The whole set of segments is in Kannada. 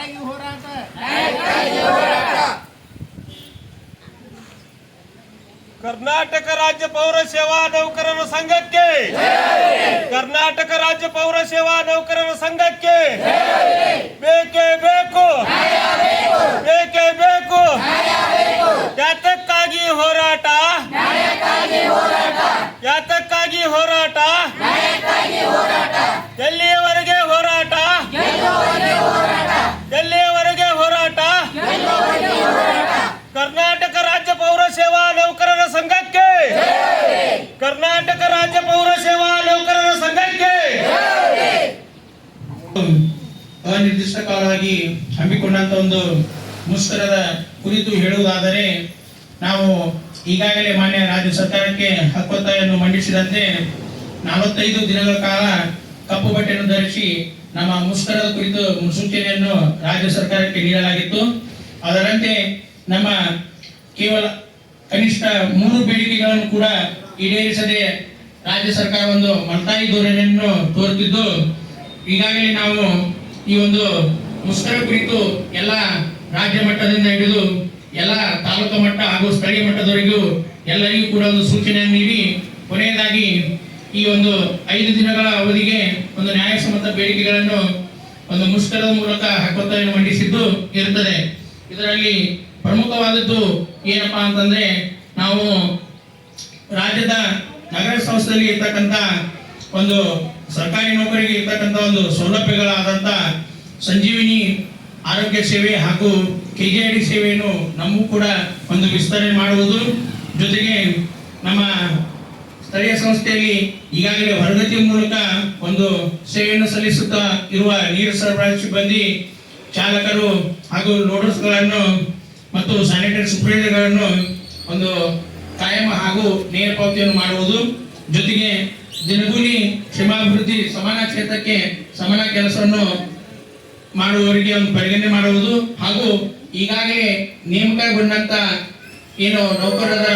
ನ್ಯಾಯಕ್ಕಾಗಿ ಹೋರಾಟ. ಕರ್ನಾಟಕ ರಾಜ್ಯ ಪೌರ ಸೇವಾ ನೌಕರರ ಸಂಘಕ್ಕೆ. ಕರ್ನಾಟಕ ರಾಜ್ಯ ಪೌರ ಸೇವಾ ನೌಕರರ ಸಂಘಕ್ಕೆ. ಬೇಕೇ ಬೇಕು ಬೇಕೇ ಬೇಕು ಯಾತಕ್ಕಾಗಿ ಹೋರಾಟ ಯಾತಕ್ಕಾಗಿ ಹೋರಾಟ ಎಲ್ಲಿಯವರೆಗೆ ಹೋರಾಟ ಎಲ್ಲಿಯವರೆಗೆ ಹೋರಾಟ ಕರ್ನಾಟಕ ರಾಜ್ಯ ಪೌರ ಸೇವಾ ನೌಕರರ ಸಂಘಕ್ಕೆ. ಕರ್ನಾಟಕ ರಾಜ್ಯ ಪೌರ ಸೇವಾ ನೌಕರರ ಸಂಘಕ್ಕೆ. ಅನಿರ್ದಿಷ್ಟ ಕಾಲವಾಗಿ ಹಮ್ಮಿಕೊಂಡಂತ ಒಂದು ಮುಷ್ಕರದ ಕುರಿತು ಹೇಳುವುದಾದರೆ, ನಾವು ಈಗಾಗಲೇ ಮಾನ್ಯ ರಾಜ್ಯ ಸರ್ಕಾರಕ್ಕೆ ಹಕ್ಕೊತ್ತಾಯನ್ನು ಮಂಡಿಸಿದಂತೆ ನಲವತ್ತೈದು ದಿನಗಳ ಕಾಲ ಕಪ್ಪು ಬಟ್ಟೆಯನ್ನು ಧರಿಸಿ ನಮ್ಮ ಮುಷ್ಕರದ ಕುರಿತು ಮುನ್ಸೂಚನೆಯನ್ನು ರಾಜ್ಯ ಸರ್ಕಾರಕ್ಕೆ ನೀಡಲಾಗಿತ್ತು. ಅದರಂತೆ ನಮ್ಮ ಕೇವಲ ಕನಿಷ್ಠ ಮೂರು ಬೇಡಿಕೆಗಳನ್ನು ಕೂಡ ಈಡೇರಿಸದೆ ರಾಜ್ಯ ಸರ್ಕಾರ ಒಂದು ಮಲ್ತಾಯಿ ಧೋರಣೆಯನ್ನು ತೋರುತ್ತಿದ್ದು, ಈಗಾಗಲೇ ನಾವು ಈ ಒಂದು ಮುಷ್ಕರ ಕುರಿತು ಎಲ್ಲ ರಾಜ್ಯ ಮಟ್ಟದಿಂದ ಹಿಡಿದು ಎಲ್ಲ ತಾಲೂಕು ಮಟ್ಟ ಹಾಗೂ ಸ್ಥಳೀಯ ಮಟ್ಟದವರೆಗೂ ಎಲ್ಲರಿಗೂ ಕೂಡ ಒಂದು ಸೂಚನೆಯನ್ನು ನೀಡಿ, ಕೊನೆಯದಾಗಿ ಈ ಒಂದು ಐದು ದಿನಗಳ ಅವಧಿಗೆ ಒಂದು ನ್ಯಾಯಸಮ್ಮತ ಬೇಡಿಕೆಗಳನ್ನು ಒಂದು ಮುಷ್ಕರದ ಮೂಲಕ ಹಕ್ಕೊತ್ತಾಯನ್ನು ಮಂಡಿಸಿದ್ದು ಇರುತ್ತದೆ. ಇದರಲ್ಲಿ ಪ್ರಮುಖವಾದದ್ದು ಏನಪ್ಪಾ ಅಂತಂದ್ರೆ ನಾವು ರಾಜ್ಯದ ನಗರ ಸಂಸ್ಥೆಯಲ್ಲಿ ಇರ್ತಕ್ಕಂಥ ಒಂದು ಸರ್ಕಾರಿ ನೌಕರಿಗೆ ಇರ್ತಕ್ಕಂಥ ಒಂದು ಸೌಲಭ್ಯಗಳಾದಂಥ ಸಂಜೀವಿನಿ ಆರೋಗ್ಯ ಸೇವೆ ಹಾಗೂ ಕೆಜೆಡಿ ಸೇವೆಯನ್ನು ನಮಗೂ ಕೂಡ ಒಂದು ವಿಸ್ತರಣೆ ಮಾಡುವುದು. ಜೊತೆಗೆ ನಮ್ಮ ಸ್ಥಳೀಯ ಸಂಸ್ಥೆಯಲ್ಲಿ ಈಗಾಗಲೇ ಹೊರಗತಿ ಮೂಲಕ ಒಂದು ಸೇವೆಯನ್ನು ಸಲ್ಲಿಸುತ್ತಾ ಇರುವ ನೀರು ಸರಬರಾಜು ಸಿಬ್ಬಂದಿ, ಚಾಲಕರು ಹಾಗೂ ಲೋಡರ್ಸ್ಗಳನ್ನು ಮತ್ತು ಸ್ಯಾನಿಟರಿ ಸುಪ್ರೀಡರ್ಗಳನ್ನು ಒಂದು ಕಾಯಂ ಹಾಗೂ ನೇರ ಪಾವತಿಯನ್ನು ಮಾಡುವುದು. ಜೊತೆಗೆ ದಿನಗೂಲಿ ಕ್ಷೇಮಾಭಿವೃದ್ಧಿ ಸಮಾನ ಕ್ಷೇತ್ರಕ್ಕೆ ಸಮಾನ ಕೆಲಸವನ್ನು ಮಾಡುವವರಿಗೆ ಒಂದು ಪರಿಗಣನೆ ಮಾಡುವುದು. ಹಾಗೂ ಈಗಾಗಲೇ ನೇಮಕಗೊಂಡಂತ ಏನು ನೌಕರರ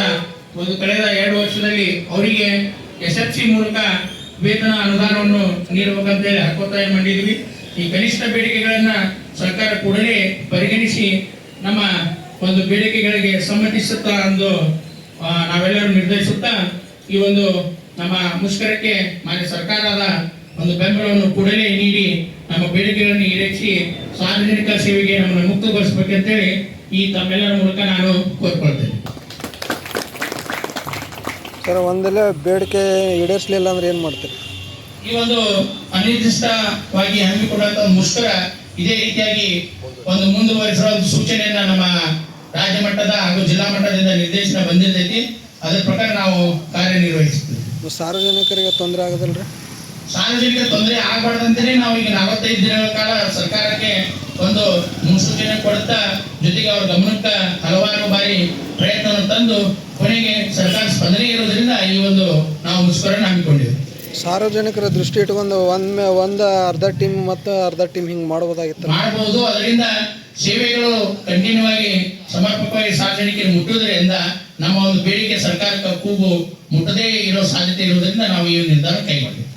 ಒಂದು ಕಳೆದ ಎರಡು ವರ್ಷದಲ್ಲಿ ಅವರಿಗೆ ಎಸ್ ಎಫ್ ಸಿ ಮೂಲಕ ವೇತನ ಅನುದಾನವನ್ನು ನೀಡಬೇಕಂತೇಳಿ ಹಕ್ಕೊತ್ತಾಯ ಮಾಡಿದ್ವಿ. ಈ ಕನಿಷ್ಠ ಬೇಡಿಕೆಗಳನ್ನು ಸರ್ಕಾರ ಕೂಡಲೇ ಪರಿಗಣಿಸಿ ನಮ್ಮ ಒಂದು ಬೇಡಿಕೆಗಳಿಗೆ ಸಮ್ಮತಿಸುತ್ತಾ ಎಂದು ನಾವೆಲ್ಲರೂ ನಿರ್ಧರಿಸುತ್ತಾ ಈ ಒಂದು ನಮ್ಮ ಮುಷ್ಕರಕ್ಕೆ ಮಾನ್ಯ ಸರ್ಕಾರದ ಒಂದು ಬೆಂಬಲವನ್ನು ಕೂಡಲೇ ನೀಡಿ ನಮ್ಮ ಬೇಡಿಕೆಗಳನ್ನು ಈಡೇರಿಸಿ ಸಾರ್ವಜನಿಕ ಸೇವೆಗೆ ನಮ್ಮನ್ನು ಮುಕ್ತಗೊಳಿಸಬೇಕಂತೇಳಿ ಈ ತಮ್ಮೆಲ್ಲರ ಮೂಲಕ ನಾನು ಕೋರ್ಕೊಳ್ತೇನೆ. ಸರ್ ಒಂದೆಲ್ಲ ಬೇಡಿಕೆ ಈಡೇರಿಸಲಿಲ್ಲ ಅಂದ್ರೆ ಏನು ಮಾಡ್ತೀರಿ? ಈ ಒಂದು ಅನಿರ್ದಿಷ್ಟವಾಗಿ ಹಮ್ಮಿಕೊಂಡಂತ ಒಂದು ಮುಷ್ಕರ ಇದೇ ರೀತಿಯಾಗಿ ಒಂದು ಮುಂದುವರಿಸುವ ಸೂಚನೆಯನ್ನ ನಮ್ಮ ರಾಜ್ಯ ಮಟ್ಟದ ಹಾಗೂ ಜಿಲ್ಲಾ ಮಟ್ಟದಿಂದ ನಿರ್ದೇಶನ ಬಂದಿರ್ತೈತಿ. ಅದರ ಪ್ರಕಾರ ನಾವು ಕಾರ್ಯನಿರ್ವಹಿಸ್ತೀವಿ ಸಾರ್ವಜನಿಕರಿಗೆ ತೊಂದರೆ ಆಗದಲ್ರಿ? ಸಾರ್ವಜನಿಕರಿಗೆ ಸಾರ್ವಜನಿಕ ತೊಂದರೆ ಆಗಬಾರ್ದಂತಲೇ ನಾವು ಈಗ ನಲವತ್ತೈದು ದಿನಗಳ ಕಾಲ ಸರ್ಕಾರಕ್ಕೆ ಒಂದು ಮುನ್ಸೂಚನೆ ಕೊಡುತ್ತಾ ಜೊತೆಗೆ ಅವ್ರ ಗಮನಕ್ಕೆ ಹಲವಾರು ಬಾರಿ ಪ್ರಯತ್ನವನ್ನು ತಂದು ಕೊನೆಗೆ ಸರ್ಕಾರ ಸ್ಪಂದನೆ ಇರೋದ್ರಿಂದ ಈ ಒಂದು ನಾವು ಮುಷ್ಕರನ್ನು ಹಮ್ಮಿಕೊಂಡಿದ್ದೇವೆ ಸಾರ್ವಜನಿಕರ ದೃಷ್ಟಿ ಇಟ್ಕೊಂಡು ಒಂದ್ ಒಂದ ಅರ್ಧ ಟೀಮ್ ಮತ್ತು ಅರ್ಧ ಟೀಮ್ ಹಿಂಗೆ ಮಾಡಬಹುದಾಗಿತ್ತು ಮಾಡಬಹುದು ಅದರಿಂದ ಸೇವೆಗಳು ಕಂಟಿನ್ಯೂ ಆಗಿ ಸಮರ್ಪಕವಾಗಿ ಸಾರ್ವಜನಿಕರಿಗೆ ಮುಟ್ಟುವುದರಿಂದ ನಮ್ಮ ಒಂದು ಬೇಡಿಕೆ ಸರ್ಕಾರಕ್ಕೆ ಕೂಗು ಮುಟ್ಟದೇ ಇರೋ ಸಾಧ್ಯತೆ ಇರುವುದರಿಂದ ನಾವು ಈ ನಿರ್ಧಾರ ಕೈಗೊಂಡಿದ್ದೇವೆ.